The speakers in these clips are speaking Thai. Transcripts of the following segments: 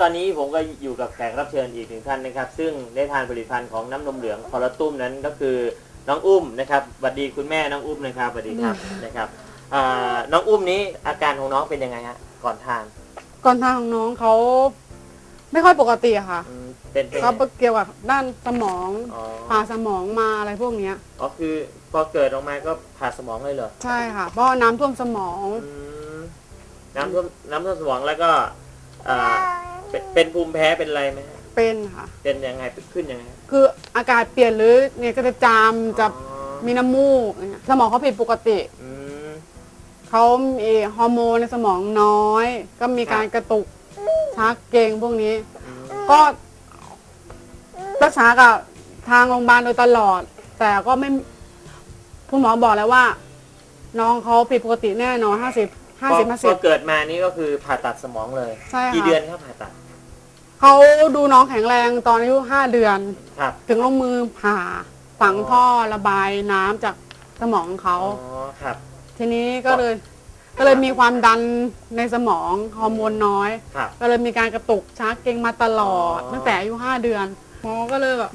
ตอนนี้ผมก็อยู่กับแขกรับเชิญอีกหนึ่งท่านนะครับ ซึ่งได้ทานผลิตภัณฑ์ของน้ำนมเหลืองคอร์ตุ้มนั้นก็คือน้องอุ้มนะครับสวัสดีคุณแม่น้องอุ้มนะครับสวัสดีครับนะครับอ่าน้องอุ้มนี้อาการของน้องเป็นยังไงฮะก่อนทานก่อนทางของน้องเขาไม่ค่อยปกติอะค่ะอืมเป็นเป็นเขาเกี่ยวกับด้านสมองอ๋อผ่าสมองมาอะไรพวกเนี้ย อ๋อคือพอเกิดออกมาก็ผ่าสมองเลยเหรอ ใช่ค่ะ เพราะว่าน้ำท่วมสมอง อืมน้ำท่วมน้ำท่วมสมองแล้วก็อ่า เป็นเป็นภูมิแพ้เป็นอะไรไหมฮะเป็นค่ะ เป็นยังไงขึ้นยังไงฮะคืออากาศเปลี่ยนหรือเนี่ยก็จะจามจะอ๋อมีน้ำมูกอย่างเงี้ยสมองเขาผิดปกติ อืม เขามีฮอร์โมนในสมองน้อย ก็มีการกระตุกชักเกร็งพวกนี้ อืม ก็รักษากับทางโรงพยาบาลโดยตลอด แต่ก็ไม่คุณหมอบอกแล้วว่า น้องเขาผิดปกติแน่นอนห้าสิบห้าสิบพอห้าพสิอบ เกิดมานี่ก็คือผ่าตัดสมองเลย ใช่ค่ะ กี่เดือนครับผ่าตัด เขาดูน้องแข็งแรงตอนอายุห้าเดือน ครับถึงลงมือผ่าฝังท่อระบายน้ำจากสมองเขา อ๋อครับ ทีนี้ก็เลยก็เลยมีความดันในสมองฮอร์โมนน้อย ครับ ก็เลยมีการกระตุกชักเกร็งมาตลอด อ๋อ ตั้งแต่อายุห้าเดือนหมอก็เลยแบบ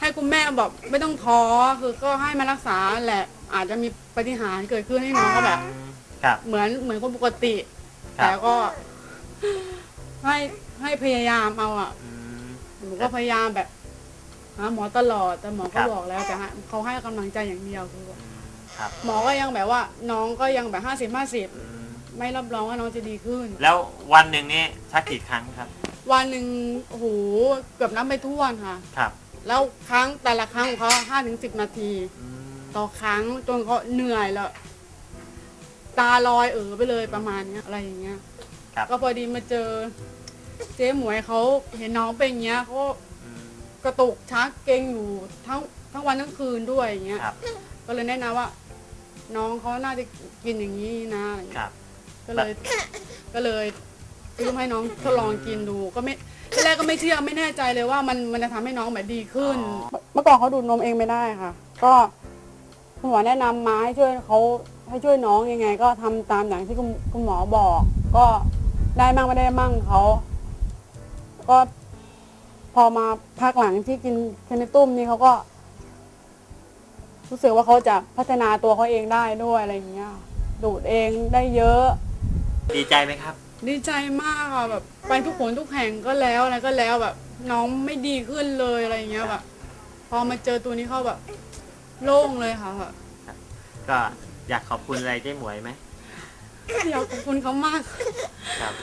ให้คุณแม่แบบไม่ต้องท้อคือก็ให้มารักษาแหละ อาจจะมีปฏิหารย์เกิดขึ้นให้น้องก็แบบอืมครับ เหมือนเหมือนคนปกติ ครับ แต่ก็ ให้ให้พยายามเอาอะอืม หนูก็พยายามแบบหาหมอตลอดแต่หมอครัก็บ บอกแล้วแต่ให้เขาให้กำลังใจอย่างเดียวคือครับหมอก็ยังแบบว่าน้องก็ยังแบบห้าสิบห้าสิบอืมไม่รับรองว่าน้องจะดีขึ้น แล้ววันหนึ่งนี่ชักกี่ครั้งครับ วันหนึ่งโอ้โหเกือบนับไม่ถ้วนค่ะ ครับแล้วครั้งแต่ละครั้งของเขาห้าถึงสิบนาที อืมต่อครั้งจนเขาเหนื่อยแล้ว ตาลอยเออไปเลยประมาณเนี้ยอะไรอย่างเงี้ย ครับ ก็พอดีมาเจอ เจ๊หมวยเขาเห็นน้องเป็นอย่างเงี้ยเขาอืมกระตุกชักเกร็งอยู่ทั้งทั้งวันทั้งคืนด้วยอย่างเงี้ย ครับก็เลยแนะนำว่า น้องเขาน่าจะกินอย่างนี้นะอะไรอย่างคเงี้ยรับ ก็เลย ก็เลยซื้อมาให้น้องทดลองกินดู ก็ไม่ที่แรกก็ไม่เชื่อไม่แน่ใจเลยว่ามันมันจะทำให้น้องแบบดีขึ้นเมื่อก่อนเขาดูดนมเองไม่ได้ค่ะ ก็คุณหมอแนะนำมาให้ช่วยเขาให้ช่วยน้องยังไง ก็ทำตามอย่างที่คุณคุณหมอบอก ก็ ได้มั่งไม่ได้มั่งเขาก็พอมาพักหลังที่กินเคนตุ้มนี่เขาก็ รู้สึกว่าเขาจะพัฒนาตัวเขาเองได้ด้วยอะไรอย่างเงี้ย ดูดเองได้เยอะ ดีใจไหมครับ ดีใจมากค่ะแบบ ไปทุกผลทุกแห่งก็แล้วอะไรก็แล้วแบบ น้องไม่ดีขึ้นเลยอะไรอย่างเงี้ยแบบพอมาเจอตัวนี้เขาแบบ โล่งเลยค่ะแบบก็อยากขอบคุณอะไรเจ๊หมวยไหม อยากขอบคุณเขามาก ครับ